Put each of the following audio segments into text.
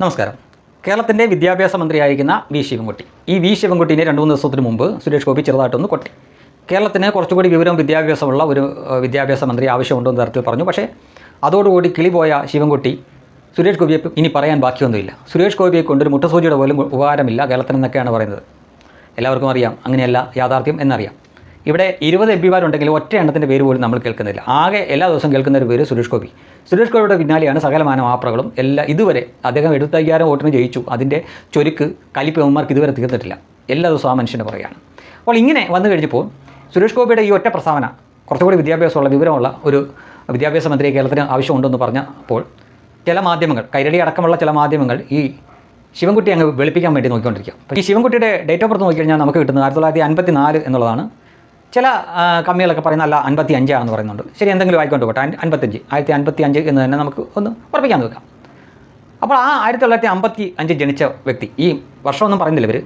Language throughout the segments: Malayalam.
നമസ്കാരം. കേരളത്തിന്റെ വിദ്യാഭ്യാസ മന്ത്രിയായിരിക്കുന്ന വി. ശിവൻകുട്ടി. ഈ വി. ശിവൻകുട്ടീനെ രണ്ട് മൂന്ന് ദിവസത്തിന് മുമ്പ് സുരേഷ് ഗോപി ചെറുതായിട്ടൊന്ന് കൊട്ടി. കേരളത്തിന് കുറച്ചുകൂടി വിവരം വിദ്യാഭ്യാസമുള്ള ഒരു വിദ്യാഭ്യാസ മന്ത്രി ആവശ്യമുണ്ടോ എന്ന് തരത്തിൽ പറഞ്ഞു. പക്ഷേ അതോടുകൂടി കിളിപോയ ശിവൻകുട്ടി സുരേഷ് ഗോപിയെ ഇനി പറയാൻ ബാക്കിയൊന്നുമില്ല. സുരേഷ് ഗോപിയെ കൊണ്ടൊരു മുട്ടസൂചിയുടെ പോലും ഉപകാരമില്ല കേരളത്തിനെന്നൊക്കെയാണ് പറയുന്നത്. എല്ലാവർക്കും അറിയാം. അങ്ങനെയല്ല യാഥാർത്ഥ്യം എന്നറിയാം. ഇവിടെ ഇരുപത് എം പിമാരുണ്ടെങ്കിലും ഒറ്റ എണ്ണത്തിന്റെ പേര് പോലും നമ്മൾ കേൾക്കുന്നില്ല. ആകെ എല്ലാ ദിവസവും കേൾക്കുന്ന ഒരു പേര് സുരേഷ് ഗോപി. സുരേഷ് ഗോപിയുടെ പിന്നാലെയാണ് സകലമാന മാപ്രകളും എല്ലാ ഇതുവരെ അദ്ദേഹം എഴുപത്തയ്യായിരം വോട്ടിന് ജയിച്ചു. അതിന്റെ ചൊരുക്ക് കലിപ്പ് എമ്മമാർക്ക് ഇതുവരെ തീർന്നിട്ടില്ല. എല്ലാ ദിവസവും ആ മനുഷ്യന്റെ പറയുകയാണ്. അപ്പോൾ ഇങ്ങനെ വന്നു കഴിഞ്ഞപ്പോൾ സുരേഷ് ഗോപിയുടെ ഈ ഒറ്റ പ്രസ്താവന കുറച്ചുകൂടി വിദ്യാഭ്യാസമുള്ള വിവരമുള്ള ഒരു വിദ്യാഭ്യാസ മന്ത്രി കേരളത്തിന് ആവശ്യമുണ്ടെന്ന് പറഞ്ഞപ്പോൾ ചില മാധ്യമങ്ങൾ കൈരളി അടക്കമുള്ള ചില മാധ്യമങ്ങൾ ഈ ശിവൻകുട്ടി അങ്ങ് വെളുപ്പിക്കാൻ വേണ്ടി നോക്കിക്കൊണ്ടിരിക്കുക. ഈ ശിവൻകുട്ടിയുടെ ഡേറ്റ് ഓഫ് ബർത്ത് നോക്കിക്കഴിഞ്ഞാൽ നമുക്ക് കിട്ടുന്നത് ആയിരത്തി തൊള്ളായിരത്തി അൻപത്തി നാല് എന്നുള്ളതാണ്. ചില കമ്മികളൊക്കെ പറയുന്ന അല്ല അൻപത്തി അഞ്ചാണെന്ന് പറയുന്നുണ്ട്. ശരി എന്തെങ്കിലും ആയിക്കൊണ്ട് പോട്ടെ അൻ- അൻപത്തഞ്ച് ആയിരത്തി അൻപത്തി അഞ്ച് എന്ന് തന്നെ നമുക്ക് ഒന്ന് ഉറപ്പിക്കാൻ നോക്കാം. അപ്പോൾ ആ ആയിരത്തി തൊള്ളായിരത്തി അമ്പത്തി അഞ്ച് ജനിച്ച വ്യക്തി ഈ വർഷമൊന്നും പറയുന്നില്ല ഇവർ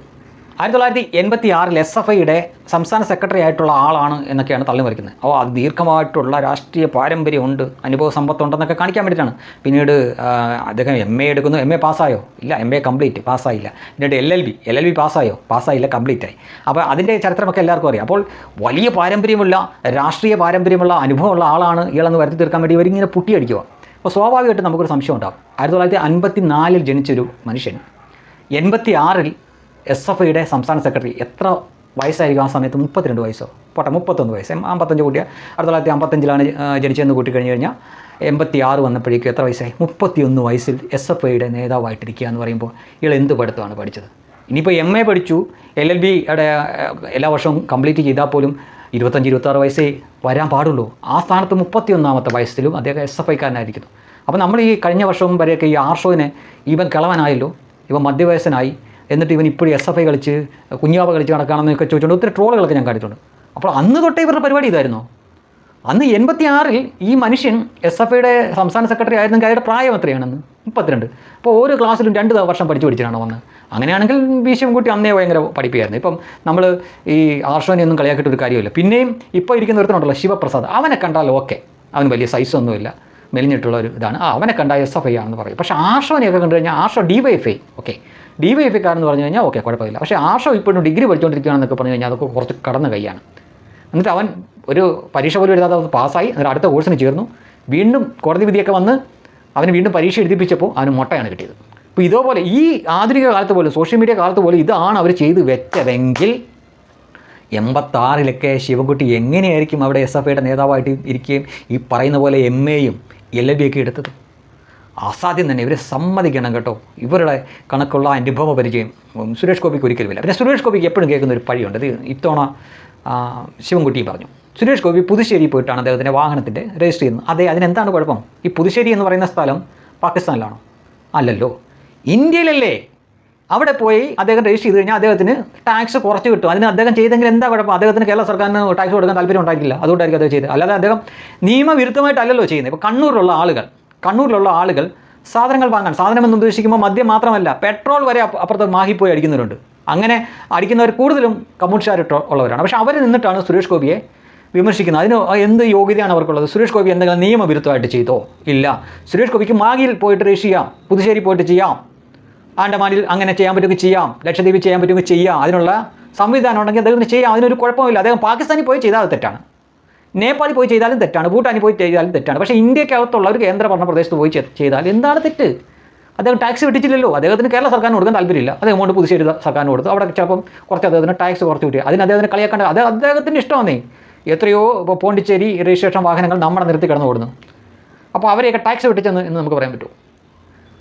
ആയിരത്തി തൊള്ളായിരത്തി എൺപത്തി ആറിൽ എസ് എഫ് ഐയുടെ സംസ്ഥാന സെക്രട്ടറി ആയിട്ടുള്ള ആളാണ് എന്നൊക്കെയാണ് തള്ളി മറിക്കുന്നത്. അപ്പോൾ അത് ദീർഘമായിട്ടുള്ള രാഷ്ട്രീയ പാരമ്പര്യമുണ്ട് അനുഭവ സമ്പത്തുണ്ടെന്നൊക്കെ കാണിക്കാൻ വേണ്ടിയിട്ടാണ്. പിന്നീട് അദ്ദേഹം എം എ എടുക്കുന്നു. എം എ പാസ്സായോ? ഇല്ല എം എ കംപ്ലീറ്റ് പാസ്സായില്ല. പിന്നീട് L L B L L B പാസ്സായോ? പാസ്സായില്ല കംപ്ലീറ്റ് ആയി. അപ്പോൾ അതിന്റെ ചരിത്രമൊക്കെ എല്ലാവർക്കും അറിയാം. അപ്പോൾ വലിയ പാരമ്പര്യമുള്ള രാഷ്ട്രീയ പാരമ്പര്യമുള്ള അനുഭവമുള്ള ആളാണ് ഇയാളെന്ന് വരുത്തി തീർക്കാൻ വേണ്ടി ഇവരിങ്ങനെ പുട്ടിയടിക്കുക അപ്പോൾ സ്വാഭാവികമായിട്ട് നമുക്കൊരു സംശയം ഉണ്ടാകും ആയിരത്തി തൊള്ളായിരത്തി അൻപത്തി നാലിൽ ജനിച്ചൊരു മനുഷ്യൻ എൺപത്തി ആറിൽ എസ് എഫ് ഐയുടെ സംസ്ഥാന സെക്രട്ടറി എത്ര വയസ്സായിരിക്കും ആ സമയത്ത്? മുപ്പത്തിരണ്ട് വയസ്സോ? പോട്ടെ മുപ്പത്തൊന്ന് വയസ്സ്. അമ്പത്തഞ്ച് കൂട്ടിയ ആയിരത്തി തൊള്ളായിരത്തി അമ്പത്തഞ്ചിലാണ് ജനിച്ചതെന്ന് കൂട്ടി കഴിഞ്ഞ് കഴിഞ്ഞാൽ എൺപത്തി ആറ് വന്നപ്പോഴേക്കും എത്ര വയസ്സായി? മുപ്പത്തിയൊന്ന് വയസ്സിൽ എസ് എഫ് ഐയുടെ നേതാവായിട്ടിരിക്കുക എന്ന് പറയുമ്പോൾ ഇയാൾ എന്ത് പഠിത്തമാണ് പഠിച്ചത്? ഇനിയിപ്പോൾ എം എ പഠിച്ചു. എൽ എൽ ബിയുടെ എല്ലാ വർഷവും കംപ്ലീറ്റ് ചെയ്താൽ പോലും ഇരുപത്തഞ്ച് ഇരുപത്താറ് വയസ്സേ വരാൻ പാടുള്ളൂ. ആ സ്ഥാനത്ത് മുപ്പത്തിയൊന്നാമത്തെ വയസ്സിലും അദ്ദേഹം എസ് എഫ് ഐക്കാരനായിരിക്കുന്നു അപ്പോൾ നമ്മൾ ഈ കഴിഞ്ഞ വർഷവും വരെയൊക്കെ ഈ ആർഷോവിനെ ഇവൻ കിളവനായല്ലോ. ഇവൻ മധ്യവയസ്സനായി. എന്നിട്ട് ഇവൻ ഇപ്പോഴും എസ് എഫ് ഐ കളിച്ച് കുഞ്ഞാവ കളിച്ച് നടക്കുകയാണെന്നൊക്കെ ചോദിച്ചുകൊണ്ട് ഒത്തിരി ട്രോളുകളൊക്കെ ഞാൻ കണ്ടിട്ടുണ്ട്. അപ്പോൾ അന്ന് തൊട്ടേ ഇവരുടെ പരിപാടി ഇതായിരുന്നു. അന്ന് എൺപത്തി ആറിൽ ഈ മനുഷ്യൻ എസ് എഫ് ഐയുടെ സംസ്ഥാന സെക്രട്ടറി ആയിരുന്നെങ്കിൽ അയാളുടെ പ്രായം എത്രയാണെന്ന്? മുപ്പത്തിരണ്ട്. അപ്പോൾ ഓരോ ക്ലാസ്സിലും രണ്ട് വർഷം പഠിച്ചു പഠിച്ചിട്ടാണ് വന്ന് അങ്ങനെയാണെങ്കിൽ ഭീഷ്യം കൂട്ടി അന്നേ ഭയങ്കര പഠിപ്പിയായിരുന്നു. ഇപ്പം നമ്മൾ ഈ ആർഷോനെ ഒന്നും കളിയാക്കിയിട്ട് ഒരു കാര്യമില്ല. പിന്നെയും ഇപ്പോൾ ഇരിക്കുന്ന ഒരുത്തനുണ്ടല്ലോ ശിവപ്രസാദ്. അവനെ കണ്ടാൽ ഓക്കെ. അവന് വലിയ സൈസൊന്നുമില്ല മെലിഞ്ഞിട്ടുള്ള ഒരു ഇതാണ്. ആ അവനെ കണ്ടാൽ എസ് എഫ് ഐ ആണെന്ന് പറയും. പക്ഷേ ആർഷോനെയൊക്കെ കണ്ടു കഴിഞ്ഞാൽ Arsho D Y F I okay. D Y F കാരെന്ന് പറഞ്ഞു കഴിഞ്ഞാൽ ഓക്കെ കുഴപ്പമില്ല. പക്ഷേ ആർഷോ ഇപ്പോഴും ഡിഗ്രി പഠിച്ചുകൊണ്ടിരിക്കുകയാണെന്നൊക്കെ പറഞ്ഞു കഴിഞ്ഞാൽ അതൊക്കെ കുറച്ച് കടന്ന കൈയാണ്. എന്നിട്ട് അവൻ ഒരു പരീക്ഷ പോലും എഴുതാതെ പാസ്സായി. എന്നിട്ട് അടുത്ത കോഴ്സിന് ചേർന്നു. വീണ്ടും കോടതി വിധിയൊക്കെ വന്ന് അവന് വീണ്ടും പരീക്ഷ എഴുതിപ്പിച്ചപ്പോൾ അവന് മുട്ടയാണ് കിട്ടിയത്. അപ്പോൾ ഇതേപോലെ ഈ ആധുനിക കാലത്ത് പോലും സോഷ്യൽ മീഡിയ കാലത്ത് പോലും ഇതാണ് അവർ ചെയ്ത് വെച്ചതെങ്കിൽ എൺപത്താറിലൊക്കെ ശിവൻകുട്ടി എങ്ങനെയായിരിക്കും അവിടെ എസ് എഫ് ഐയുടെ നേതാവായിട്ട് ഇരിക്കുകയും ഈ പറയുന്ന പോലെ എം എയും എൽ എൽ ബി ഒക്കെ എടുത്തത്? അസാധ്യം തന്നെ. ഇവരെ സമ്മതിക്കണം കേട്ടോ. ഇവരുടെ കണക്കുള്ള അനുഭവ പരിചയം. സുരേഷ് ഗോപിക്ക് ഒരിക്കലുമില്ല പിന്നെ സുരേഷ് ഗോപിക്ക് എപ്പോഴും കേൾക്കുന്ന ഒരു പഴിയുണ്ട്. ഇത് ഇത്തവണ ശിവൻകുട്ടി പറഞ്ഞു. സുരേഷ് ഗോപി പുതുശ്ശേരി പോയിട്ടാണ് അദ്ദേഹത്തിന്റെ വാഹനത്തിന്റെ രജിസ്റ്റർ ചെയ്യുന്നത്. അതെ അതിനെന്താണ് കുഴപ്പം? ഈ പുതുശ്ശേരി എന്ന് പറയുന്ന സ്ഥലം പാകിസ്ഥാനിലാണോ? അല്ലല്ലോ. ഇന്ത്യയിലല്ലേ? അവിടെ പോയി അദ്ദേഹം രജിസ്റ്റർ ചെയ്ത് കഴിഞ്ഞാൽ അദ്ദേഹത്തിന് ടാക്സ് കുറച്ച് കിട്ടും. അതിന് അദ്ദേഹം ചെയ്തെങ്കിൽ എന്താ കുഴപ്പം? അദ്ദേഹത്തിന് കേരള സർക്കാരിന് ടാക്സ് കൊടുക്കാൻ താല്പര്യം ഉണ്ടാക്കില്ല അതുകൊണ്ടായിരിക്കും അദ്ദേഹം ചെയ്തത്. അല്ലാതെ അദ്ദേഹം നിയമവിരുദ്ധമായിട്ടല്ലല്ലോ ചെയ്യുന്നത്. ഇപ്പോൾ കണ്ണൂരിലുള്ള ആളുകൾ കണ്ണൂരിലുള്ള ആളുകൾ സാധനങ്ങൾ വാങ്ങാൻ സാധനം എന്ന് ഉദ്ദേശിക്കുമ്പോൾ മദ്യം മാത്രമല്ല പെട്രോൾ വരെ അപ്പുറത്ത് മാഹിപ്പോയി പോയി അടിക്കുന്നവരുണ്ട്. അങ്ങനെ അടിക്കുന്നവർ കൂടുതലും കമ്മ്യൂണിസ്റ്റുകാർ ഉള്ളവരാണ്. പക്ഷേ അവർ നിന്നിട്ടാണ് സുരേഷ് ഗോപിയെ വിമർശിക്കുന്നത്. അതിന് എന്ത് യോഗ്യതയാണ് അവർക്കുള്ളത്? സുരേഷ് ഗോപി എന്തെങ്കിലും നിയമവിരുദ്ധമായിട്ട് ചെയ്തോ? ഇല്ല. സുരേഷ് ഗോപിക്ക് മാഹിയിൽ പോയിട്ട് രജിസ്റ്റർ ചെയ്യാം പുതുശ്ശേരി പോയിട്ട് ചെയ്യാം ആൻഡമാനിൽ അങ്ങനെ ചെയ്യാൻ പറ്റുമെങ്കിൽ ചെയ്യാം ലക്ഷദ്വീപിൽ ചെയ്യാൻ പറ്റുമെങ്കിൽ ചെയ്യാം അതിനുള്ള സംവിധാനം ഉണ്ടെങ്കിൽ അദ്ദേഹത്തിന് ചെയ്യാം. അതിനൊരു കുഴപ്പമില്ല. അദ്ദേഹം പാകിസ്ഥാനിൽ പോയി ചെയ്താൽ തെറ്റാണ്. നേപ്പാളിൽ പോയി ചെയ്താലും തെറ്റാണ് ഭൂട്ടാനിൽ പോയി ചെയ്താലും തെറ്റാണ്. പക്ഷേ ഇന്ത്യക്കകത്തുള്ള ഒരു കേന്ദ്ര ഭരണ പ്രദേശത്ത് പോയി ചെയ്താൽ എന്താണ് തെറ്റ്? അദ്ദേഹം ടാക്സ് വെട്ടിച്ചില്ലല്ലോ. അദ്ദേഹത്തിന് കേരള സർക്കാരിന് കൊടുക്കാൻ താല്പര്യമില്ല. അത് എമൗണ്ട് പുതുശ്ശേരി സർക്കാരിന് കൊടുത്തു. അവിടെ ചിലപ്പം കുറച്ച് അദ്ദേഹത്തിന് ടാക്സ് കുറച്ച് കിട്ടി. അതിന് അദ്ദേഹത്തിന് കളിയാക്കേണ്ട അത് അദ്ദേഹത്തിന്റെ ഇഷ്ടമാണേ എത്രയോ ഇപ്പോൾ പോണ്ടിച്ചേരി രജിസ്ട്രേഷൻ വാഹനങ്ങൾ നമ്മുടെ നിർത്തി കിടന്നു ഓടുന്നു. അപ്പോൾ അവരെയൊക്കെ ടാക്സ് വെട്ടിച്ചെന്ന് എന്ന് നമുക്ക് പറയാൻ പറ്റുമോ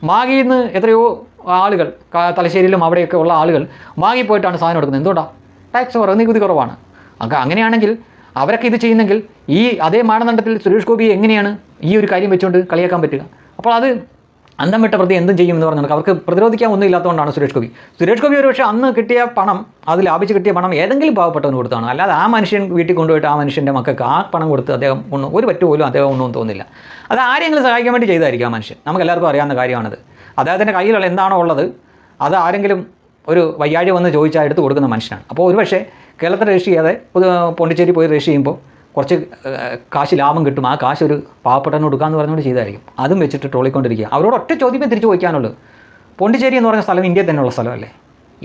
മാഗിയിൽ നിന്ന് എത്രയോ ആളുകൾ തലശ്ശേരിയിലും അവിടെയൊക്കെ ഉള്ള ആളുകൾ മാഗി പോയിട്ടാണ് സാധനം എടുക്കുന്നത്. എന്തുകൊണ്ടാണ് ടാക്സ് കുറവ് നികുതി കുറവാണ്. അങ്ങ അങ്ങനെയാണെങ്കിൽ അവരൊക്കെ ഇത് ചെയ്യുന്നെങ്കിൽ ഈ അതേ മാനദണ്ഡത്തിൽ സുരേഷ് ഗോപി എങ്ങനെയാണ് ഈ ഒരു കാര്യം വെച്ചുകൊണ്ട് കളിയാക്കാൻ പറ്റുക? അപ്പോൾ അത് അന്തം വിട്ട പ്രതി എന്തും ചെയ്യും എന്ന് പറഞ്ഞാൽ അവർക്ക് പ്രതിരോധിക്കാൻ ഒന്നും ഇല്ലാത്തതുകൊണ്ടാണ് സുരേഷ് ഗോപി. സുരേഷ് ഗോപി ഒരു പക്ഷേ അന്ന് കിട്ടിയ പണം അത് ലാഭിച്ച് കിട്ടിയ പണം ഏതെങ്കിലും പാവപ്പെട്ടവന് കൊടുത്താണ് അല്ലാതെ ആ മനുഷ്യൻ വീട്ടിൽ കൊണ്ടുപോയിട്ട് ആ മനുഷ്യന്റെ മക്കൾക്ക് ആ പണം കൊടുത്ത് അദ്ദേഹം ഒന്നും ഒരു പറ്റു പോലും അദ്ദേഹം ഒന്നും തോന്നില്ല. അത് ആരെങ്കിലും സഹായിക്കാൻ വേണ്ടി ചെയ്തായിരിക്കും ആ മനുഷ്യൻ. നമുക്ക് എല്ലാവർക്കും അറിയാവുന്ന കാര്യമാണത്. അദ്ദേഹത്തിന്റെ കയ്യിലുള്ള എന്താണോ ഉള്ളത് അത് ആരെങ്കിലും ഒരു വയ്യാഴി വന്ന് ചോദിച്ചാൽ എടുത്ത് കൊടുക്കുന്ന മനുഷ്യനാണ്. അപ്പോൾ ഒരുപക്ഷേ കേരളത്തിൽ രജിസ്റ്റർ ചെയ്യാതെ പോണ്ടിച്ചേരി പോയി രജിസ്റ്റർ ചെയ്യുമ്പോൾ കുറച്ച് കാശ് ലാഭം കിട്ടും. ആ കാശ് ഒരു പാവപ്പെട്ടവന് കൊടുക്കാമെന്ന് പറഞ്ഞുകൊണ്ട് ചെയ്തായിരിക്കും. അതും വെച്ചിട്ട് ട്രോളിക്കൊണ്ടിരിക്കുക. അവരോട് ഒറ്റ ചോദ്യമേ തിരിച്ചു ചോദിക്കാനുള്ളൂ. പോണ്ടിച്ചേരി എന്ന് പറഞ്ഞ സ്ഥലം ഇന്ത്യയിൽ തന്നെയുള്ള സ്ഥലമല്ലേ?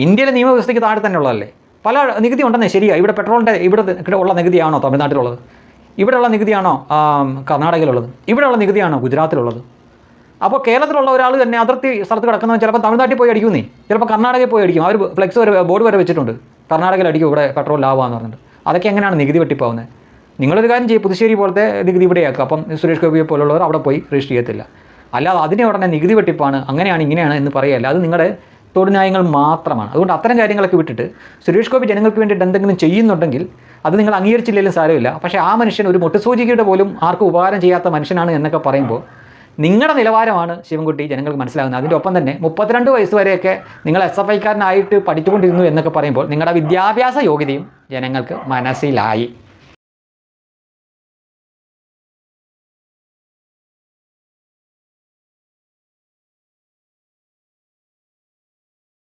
ഇന്ത്യയിലെ നിയമവ്യവസ്ഥയ്ക്ക് താഴെ തന്നെയുള്ളതല്ലേ പല നികുതി ഉണ്ടെന്നേ ശരിയാ. ഇവിടെ പെട്രോളിന്റെ ഇവിടെ ഉള്ള നികുതിയാണോ തമിഴ്നാട്ടിലുള്ളത്? ഇവിടെയുള്ള നികുതിയാണോ കർണാടകയിലുള്ളത്? ഇവിടെയുള്ള നികുതിയാണോ ഗുജറാത്തിലുള്ളത്? അപ്പോൾ കേരളത്തിലുള്ള ഒരാൾ തന്നെ അതിർത്തി സ്ഥലത്ത് കിടക്കുന്നവൻ ചിലപ്പോൾ തമിഴ്നാട്ടിൽ പോയി അടിക്കുന്നേ. ചിലപ്പോൾ കർണാടകയിൽ പോയി അടിക്കും. അവർ ഫ്ലെക്സ് വരെ ബോർഡ് വരെ വെച്ചിട്ടുണ്ട്. കർണാടകയിൽ അടിക്കും ഇവിടെ പെട്രോൾ ലാഭമാണെന്ന് പറഞ്ഞിട്ട്. അതൊക്കെ എങ്ങനെയാണ് നികുതി വെട്ടിപ്പോകുന്നത് നിങ്ങളൊരു കാര്യം ചെയ്യും പുതുശ്ശേരി പോലത്തെ നികുതി ഇവിടെയാക്കുക. അപ്പം സുരേഷ് ഗോപിയെ പോലുള്ളവർ അവിടെ പോയി രജിസ്റ്റർ ചെയ്യത്തില്ല. അല്ലാതെ അതിനെ ഉടനെ നികുതി വെട്ടിപ്പാണ് അങ്ങനെയാണ് ഇങ്ങനെയാണ് എന്ന് പറയല്ല. അത് നിങ്ങളുടെ തൊടുന്യായങ്ങൾ മാത്രമാണ്. അതുകൊണ്ട് അത്തരം കാര്യങ്ങളൊക്കെ വിട്ടിട്ട് സുരേഷ് ഗോപി ജനങ്ങൾക്ക് വേണ്ടിയിട്ട് എന്തെങ്കിലും ചെയ്യുന്നുണ്ടെങ്കിൽ അത് നിങ്ങൾ അംഗീകരിച്ചില്ലെങ്കിലും സാരമില്ല. പക്ഷേ ആ മനുഷ്യൻ ഒരു മുട്ടുസൂചികയുടെ പോലും ആർക്കും ഉപകാരം ചെയ്യാത്ത മനുഷ്യനാണ് എന്നൊക്കെ പറയുമ്പോൾ നിങ്ങളുടെ നിലവാരമാണ് ശിവൻകുട്ടി ജനങ്ങൾക്ക് മനസ്സിലാകുന്നത്. അതിന്റെ ഒപ്പം തന്നെ മുപ്പത്തിരണ്ട് വയസ്സ് വരെയൊക്കെ നിങ്ങൾ എസ് എഫ് ഐക്കാരനായിട്ട് പഠിച്ചുകൊണ്ടിരുന്നു എന്നൊക്കെ പറയുമ്പോൾ നിങ്ങളുടെ വിദ്യാഭ്യാസ യോഗ്യതയും ജനങ്ങൾക്ക് മനസ്സിലായി.